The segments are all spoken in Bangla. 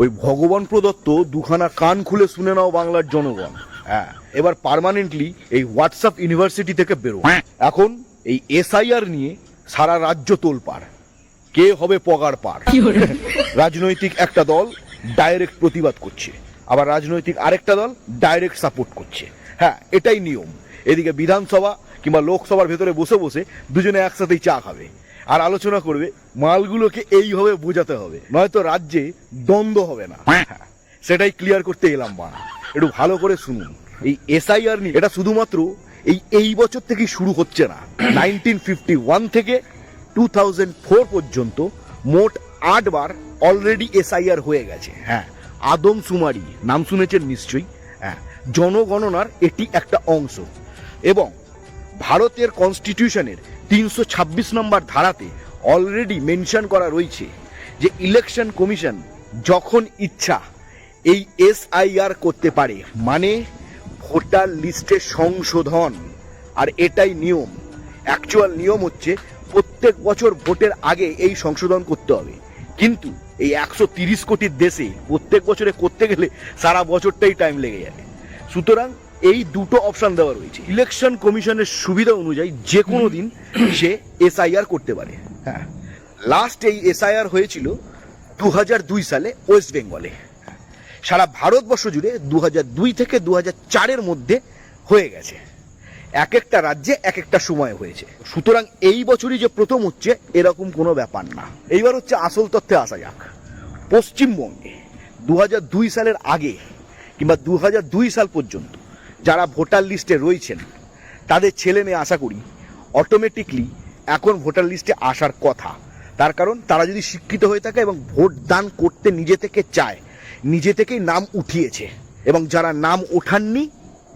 ওই ভগবান প্রদত্ত দুখানা কান খুলে শুনে নাও বাংলার জনগণ। হ্যাঁ এবার পার্মানেন্টলি এই হোয়াটসঅ্যাপ ইউনিভার্সিটি থেকে বেরো। এখন এই এসআইআর নিয়ে সারা রাজ্য তোলপাড়। কে হবে পগার পার? রাজনৈতিক একটা দল ডাইরেক্ট প্রতিবাদ করছে। আবার রাজনৈতিক আরেকটা দল ডাইরেক্ট সাপোর্ট করছে। হ্যাঁ এটাই নিয়ম। এদিকে বিধানসভা কিংবা লোকসভার ভেতরে বসে বসে দুজনে একসাথেই চা খাবে। আর আলোচনা করবে মালগুলোকে এইভাবে বোঝাতে হবে নয়তো রাজ্যে দ্বন্দ্ব হবে না। হ্যাঁ, সেটাই ক্লিয়ার করতে এলাম বানা একটু ভালো করে শুনুন। এই এসআইআর নিয়ে এটা শুধুমাত্র এই এই বছর থেকেই শুরু হচ্ছে না। নাইনটিন ফিফটি ওয়ান থেকে টু থাউজেন্ড ফোর পর্যন্ত মোট আটবার অলরেডি এসআইআর হয়ে গেছে। হ্যাঁ আদম সুমারি নাম শুনেছেন নিশ্চয়ই? হ্যাঁ জনগণনার এটি একটা অংশ। এবং ভারতের কনস্টিটিউশনের তিনশো ছাব্বিশ নম্বর ধারাতে অলরেডি মেনশন করা রয়েছে যে ইলেকশন কমিশন যখন ইচ্ছা এই এসআইআর করতে পারে মানে ভোটার লিস্টে সংশোধন। আর এটাই নিয়ম। অ্যাকচুয়াল নিয়ম হচ্ছে প্রত্যেক বছর ভোটের আগে এই সংশোধন করতে হবে। কিন্তু এই একশো তিরিশ কোটির দেশে প্রত্যেক বছরে করতে গেলে সারা বছরটাই টাইম লেগে যাবে। সুতরাং এই দুটো অপশন দেওয়া রয়েছে। ইলেকশন কমিশনের সুবিধা অনুযায়ী যে কোনো দিন সে এসআইআর করতে পারে। হ্যাঁ। লাস্ট এই এসআইআর হয়েছিল দু দুই সালে ওয়েস্ট বেঙ্গলে সারা ভারতবর্ষ জুড়ে দু দুই থেকে দু চারের মধ্যে হয়ে গেছে। এক একটা রাজ্যে এক একটা সময় হয়েছে। সুতরাং এই বছরই যে প্রথম হচ্ছে এরকম কোনো ব্যাপার না। এইবার হচ্ছে আসল তথ্যে আসা যাক। পশ্চিমবঙ্গে দু দুই সালের আগে কিংবা দু দুই সাল পর্যন্ত যারা ভোটার লিস্টে রয়েছেন তাদের ছেলে মেয়ে আশা করি অটোমেটিকলি এখন ভোটার লিস্টে আসার কথা। তার কারণ তারা যদি শিক্ষিত হয়ে থাকে এবং ভোট দান করতে নিজে থেকে চায় নিজে থেকেই নাম উঠিয়েছে এবং যারা নাম ওঠাননি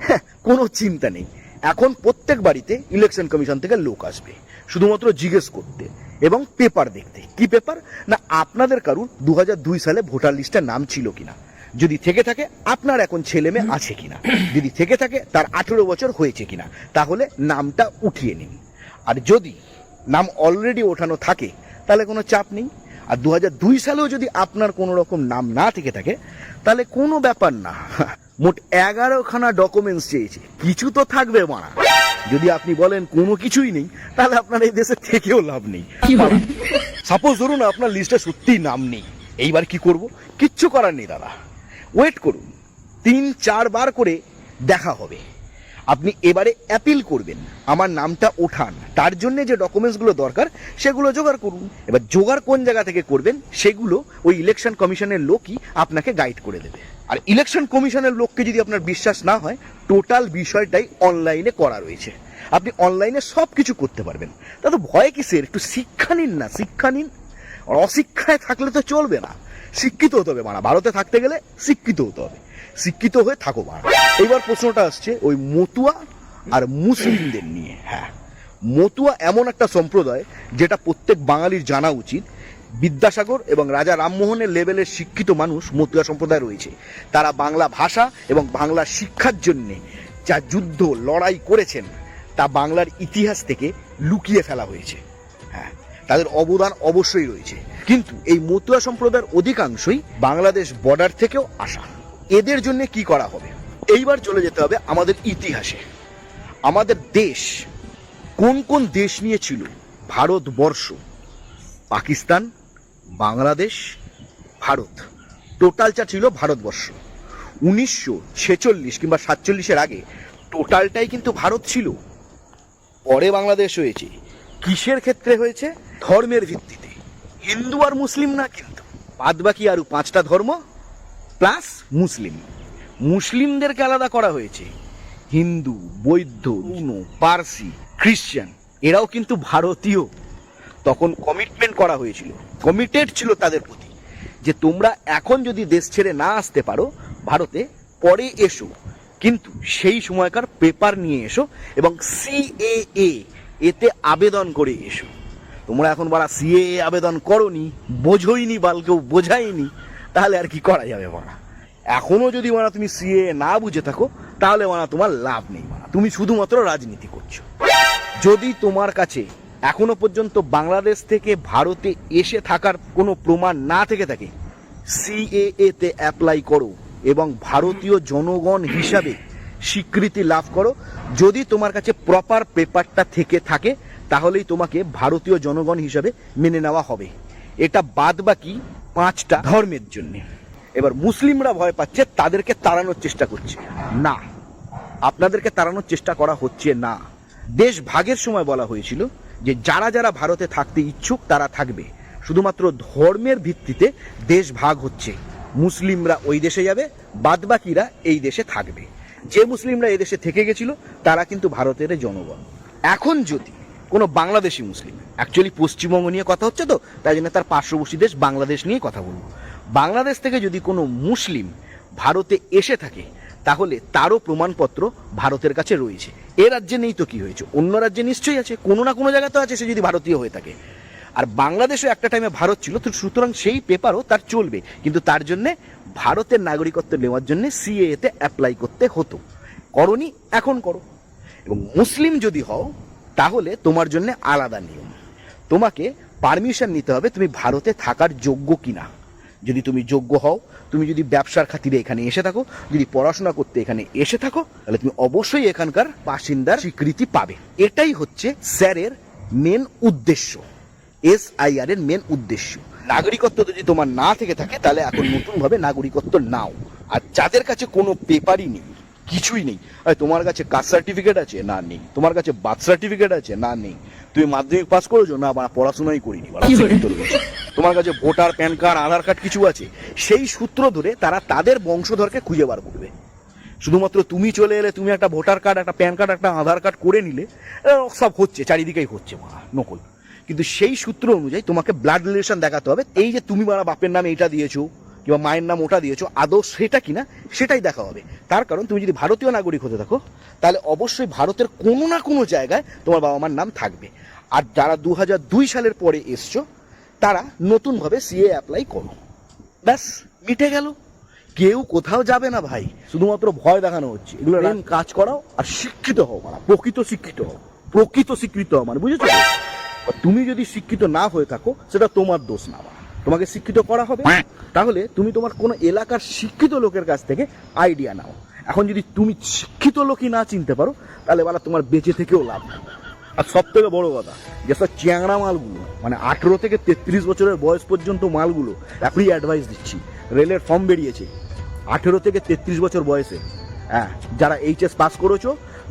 হ্যাঁ, কোনো চিন্তা নেই। এখন প্রত্যেক বাড়িতে ইলেকশন কমিশন থেকে লোক আসবে শুধুমাত্র জিজ্ঞেস করতে এবং পেপার দেখতে। কি পেপার না আপনাদের কারুর দু সালে ভোটার লিস্টে নাম ছিল কিনা। যদি থেকে থাকে আপনার এখন ছেলে মেয়ে আছে কিনা? যদি থেকে থাকে তার আঠেরো বছর হয়েছে কিনা? তাহলে নামটা উঠিয়ে নিন। আর যদি নাম অলরেডি ওঠানো থাকে তাহলে কোনো চাপ নেই। আর দু দুই সালেও যদি আপনার কোনো রকম নাম না থেকে থাকে তাহলে কোনো ব্যাপার না। মোট এগারোখানা ডকুমেন্টস চেয়েছে। কিছু তো থাকবে মারা যদি আপনি বলেন কোনো কিছুই নেই তাহলে আপনার এই দেশে থেকেও লাভ নেই। সাপোজ ধরুন আপনার লিস্টে সত্যিই নাম নেই। এইবার কি করব? কিচ্ছু করার নেই দাদা। ওয়েট করুন। তিন চারবার করে দেখা হবে। আপনি এবারে অ্যাপিল করবেন। আমার নামটা ওঠান। তার জন্যে যে ডকুমেন্টসগুলো দরকার, সেগুলো জোগাড় করুন। এবার জোগাড় কোন জায়গা থেকে করবেন, সেগুলো ওই ইলেকশন কমিশনের লোকই আপনাকে গাইড করে দেবে। আর ইলেকশন কমিশনের লোককে যদি আপনার বিশ্বাস না হয় টোটাল বিষয়টাই অনলাইনে করা রয়েছে। আপনি অনলাইনে সব কিছু করতে পারবেন। তা তো ভয় কিসের? একটু শিক্ষা নিন না, শিক্ষা নিন। আর অশিক্ষায় থাকলে তো চলবে না। শিক্ষিত হতে হবে মানা ভারতে থাকতে গেলে শিক্ষিত হতে হবে। শিক্ষিত হয়ে থাকো মানা এইবার প্রশ্নটা আসছে, ওই মতুয়া আর মুসলিমদের নিয়ে। হ্যাঁ মতুয়া এমন একটা সম্প্রদায় যেটা প্রত্যেক বাঙালির জানা উচিত। বিদ্যাসাগর এবং রাজা রামমোহনের লেভেলের শিক্ষিত মানুষ মতুয়া সম্প্রদায় রয়েছে। তারা বাংলা ভাষা এবং বাংলা শিক্ষার জন্যে যা যুদ্ধ, লড়াই করেছেন, তা বাংলার ইতিহাস থেকে লুকিয়ে ফেলা হয়েছে। হ্যাঁ তাদের অবদান অবশ্যই রয়েছে। কিন্তু এই মতুয়া সম্প্রদায়ের অধিকাংশই বাংলাদেশ বর্ডার থেকেও আসা। এদের জন্য কি করা হবে? এইবার চলে যেতে হবে আমাদের ইতিহাসে। আমাদের দেশ কোন কোন দেশ নিয়ে ছিল? ভারতবর্ষ পাকিস্তান বাংলাদেশ ভারত। টোটালটা ছিল ভারতবর্ষ। উনিশশো ছেচল্লিশ কিংবা সাতচল্লিশের আগে টোটালটাই কিন্তু ভারত ছিল। পরে বাংলাদেশ হয়েছে। কিসের ক্ষেত্রে হয়েছে? ধর্মের ভিত্তিতে। হিন্দু আর মুসলিম না কিন্তু। বাদ বাকি আরও পাঁচটা ধর্ম, প্লাস মুসলিম। মুসলিমদেরকে আলাদা করা হয়েছে। হিন্দু, বৌদ্ধ পার্সি, খ্রিশ্চান, এরাও কিন্তু ভারতীয়। তখন কমিটমেন্ট করা হয়েছিল। কমিটেড ছিল তাদের প্রতি। যে তোমরা এখন যদি দেশ ছেড়ে না আসতে পারো, ভারতে পরে এসো। কিন্তু সেই সময়কার পেপার নিয়ে এসো এবং সিএএ এতে আবেদন করে এসো। তোমরা এখন বারা সিএএ আবেদন করনি, বোঝইনি বাল কেউ বোঝাইনি তাহলে আর কি করা যাবে মারা এখনও যদি মানা তুমি সিএ না বুঝে থাকো, তাহলে মানা তোমার লাভ নেই মানা তুমি শুধুমাত্র রাজনীতি করছ। যদি তোমার কাছে এখনও পর্যন্ত বাংলাদেশ থেকে ভারতে এসে থাকার কোনো প্রমাণ না থেকে থাকে, সিএএ তে অ্যাপ্লাই করো এবং ভারতীয় জনগণ হিসাবে স্বীকৃতি লাভ করো। যদি তোমার কাছে প্রপার পেপারটা থেকে থাকে, তাহলেই তোমাকে ভারতীয় জনগণ হিসাবে মেনে নেওয়া হবে। এটা বাদ বাকি পাঁচটা ধর্মের জন্য। এবার মুসলিমরা ভয় পাচ্ছে, তাদেরকে তাড়ানোর চেষ্টা করছে। না, আপনাদেরকে তাড়ানোর চেষ্টা করা হচ্ছে না। দেশ ভাগের সময় বলা হয়েছিল যে, যারা যারা ভারতে থাকতে ইচ্ছুক, তারা থাকবে। শুধুমাত্র ধর্মের ভিত্তিতে দেশ ভাগ হচ্ছে। মুসলিমরা ওই দেশে যাবে, বাদবাকিরা এই দেশে থাকবে। যে মুসলিমরা এই দেশে থেকে গেছিল, তারা কিন্তু ভারতের জনগণ। এখন যদি কোনো বাংলাদেশি মুসলিম অ্যাকচুয়ালি পশ্চিমবঙ্গ নিয়ে কথা হচ্ছে তো, তাই জন্য তার পার্শ্ববর্তী দেশ বাংলাদেশ নিয়ে কথা বলব। বাংলাদেশ থেকে যদি কোনো মুসলিম ভারতে এসে থাকে, তাহলে তারও প্রমাণপত্র ভারতের কাছে রয়েছে। এ রাজ্যে নেই তো কি হয়েছে? অন্য রাজ্যে নিশ্চয়ই আছে, কোনো না কোনো জায়গায় তো আছে সে যদি ভারতীয় হয়ে থাকে। আর বাংলাদেশও একটা টাইমে ভারত ছিল, তো সুতরাং সেই পেপারও তার চলবে। কিন্তু তার জন্য ভারতের নাগরিকত্ব নেওয়ার জন্য সিএতে অ্যাপ্লাই করতে হতো। করনি, এখন করো। এবং মুসলিম যদি হও, তাহলে তোমার জন্য আলাদা নিয়ম। তোমাকে পারমিশন নিতে হবে তুমি ভারতে থাকার যোগ্য কিনা। যদি তুমি যোগ্য হও, তুমি যদি ব্যবসার খাতিরে এখানে এসে থাকো, যদি পড়াশোনা করতে এখানে এসে থাকো, তাহলে তুমি অবশ্যই এখানকার বাসিন্দার স্বীকৃতি পাবে। এটাই হচ্ছে স্যারের মেন উদ্দেশ্য। এস আই আর এর মেন উদ্দেশ্য। নাগরিকত্ব যদি তোমার না থেকে থাকে তাহলে এখন নতুনভাবে নাগরিকত্ব নাও। আর যাদের কাছে কোনো পেপারই নেই কিছুই নেই তোমার কাছে কাস্ট সার্টিফিকেট আছে? না নেই। তোমার কাছে বার্থ সার্টিফিকেট আছে? না নেই। তুমি মাধ্যমিক পাস করেছ? না বা পড়াশোনাই করিনি। তোমার কাছে voter PAN card Aadhaar card কিছু আছে? সেই সূত্র ধরে তারা তাদের বংশধরকে খুঁজে বার করবে। শুধুমাত্র তুমি চলে এলে তুমি একটা ভোটার কার্ড একটা প্যান কার্ড একটা আধার কার্ড করে নিলে সব হচ্ছে চারিদিকেই হচ্ছে নকল। কিন্তু সেই সূত্র অনুযায়ী তোমাকে ব্লাড রিলেশন দেখাতে হবে। এই যে তুমি মারা বাপের নামে এটা দিয়েছ কিংবা মায়ের নাম ওটা দিয়েছ আদৌ সেটা কিনা সেটাই দেখা হবে। তার কারণ তুমি যদি ভারতীয় নাগরিক হতে থাকো তাহলে অবশ্যই ভারতের কোনো না কোনো জায়গায় তোমার বাবা মার নাম থাকবে। আর যারা দু দুই সালের পরে এসছো তারা নতুনভাবে সিএ অ্যাপ্লাই করো। ব্যাস মিটে গেল। কেউ কোথাও যাবে না ভাই। শুধুমাত্র ভয় দেখানো হচ্ছে। এগুলো কাজ করাও আর শিক্ষিত হও মানে প্রকৃত শিক্ষিত হও। প্রকৃত শিক্ষিত হও মানে বুঝেছ? তুমি যদি শিক্ষিত না হয়ে থাকো সেটা তোমার দোষ না। তোমাকে শিক্ষিত করা হবে। তাহলে তুমি তোমার কোনো এলাকার শিক্ষিত লোকের কাছ থেকে আইডিয়া নাও। এখন যদি তুমি শিক্ষিত লোকই না চিনতে পারো তাহলে বলা তোমার বেঁচে থেকেও লাভ নেই। আর সব থেকে বড় কথা যেসব চ্যাংড়া মালগুলো মানে আঠেরো থেকে তেত্রিশ বছরের বয়স পর্যন্ত মালগুলো এখনই অ্যাডভাইস দিচ্ছি। রেলের ফর্ম বেরিয়েছে। আঠেরো থেকে তেত্রিশ বছর বয়সে। হ্যাঁ যারা এইচএস পাস করেছ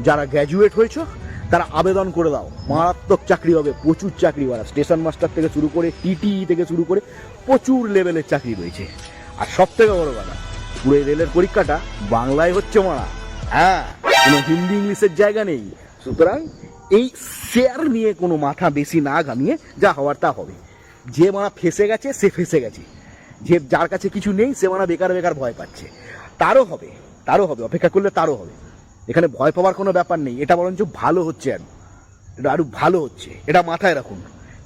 যারা গ্র্যাজুয়েট হয়েছো তারা আবেদন করে দাও। মারাত্মক চাকরি হবে, প্রচুর চাকরি বাড়া স্টেশন মাস্টার থেকে শুরু করে টিটি থেকে শুরু করে প্রচুর লেভেলের চাকরি রয়েছে। আর সব থেকে বড় কথা, পুরো রেলের পরীক্ষাটা বাংলায় হচ্ছে মারা। হ্যাঁ কোনো হিন্দি, ইংলিশের জায়গা নেই। সুতরাং এই শেয়ার নিয়ে কোনো মাথা বেশি না ঘামিয়ে যা হওয়ার তা হবে। যে মানা ফেসে গেছে, সে ফেসে গেছে। যে যার কাছে কিছু নেই, সে মানা বেকার বেকার ভয় পাচ্ছে। তারও হবে তারও হবে, অপেক্ষা করলে তারও হবে। এখানে ভয় পাওয়ার কোনো ব্যাপার নেই। এটা বরঞ্চ ভালো হচ্ছে আর। এটা আরও ভালো হচ্ছে। এটা মাথায় রাখুন।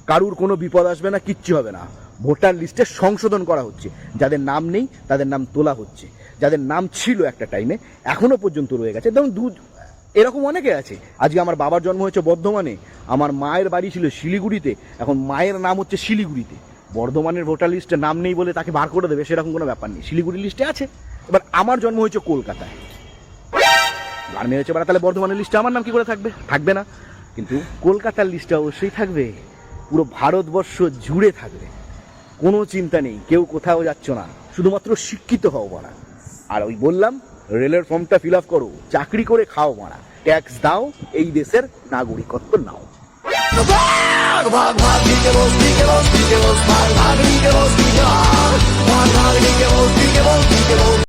কারুর কোনো বিপদ আসবে না, কিচ্ছু হবে না। ভোটার লিস্টে সংশোধন করা হচ্ছে। যাদের নাম নেই, তাদের নাম তোলা হচ্ছে। যাদের নাম ছিল একটা টাইমে, এখনও পর্যন্ত রয়ে গেছে। ধরুন দু, এরকম অনেকে আছে। আজকে আমার বাবার জন্ম হয়েছে বর্ধমানে। আমার মায়ের বাড়ি ছিল শিলিগুড়িতে। এখন মায়ের নাম হচ্ছে শিলিগুড়িতে। বর্ধমানের ভোটার লিস্টে নাম নেই বলে তাকে বার করে দেবে, সেরকম কোনো ব্যাপার নেই। শিলিগুড়ি লিস্টে আছে। এবার আমার জন্ম হয়েছে কলকাতায়। গান হয়েছে বেড়া, তাহলে বর্ধমানের লিস্টে আমার নাম কি করে থাকবে? থাকবে না। কিন্তু কলকাতার লিস্টটা অবশ্যই থাকবে। পুরো ভারতবর্ষ জুড়ে থাকবে। কোনো চিন্তা নেই, কেউ কোথাও যাচ্ছ না। শুধুমাত্র শিক্ষিত হও মারা। আর ওই বললাম, রেলের ফর্মটা ফিল আপ করো। চাকরি করে খাও মারা। ট্যাক্স দাও, এই দেশের নাগরিকত্ব নাও। ভাগ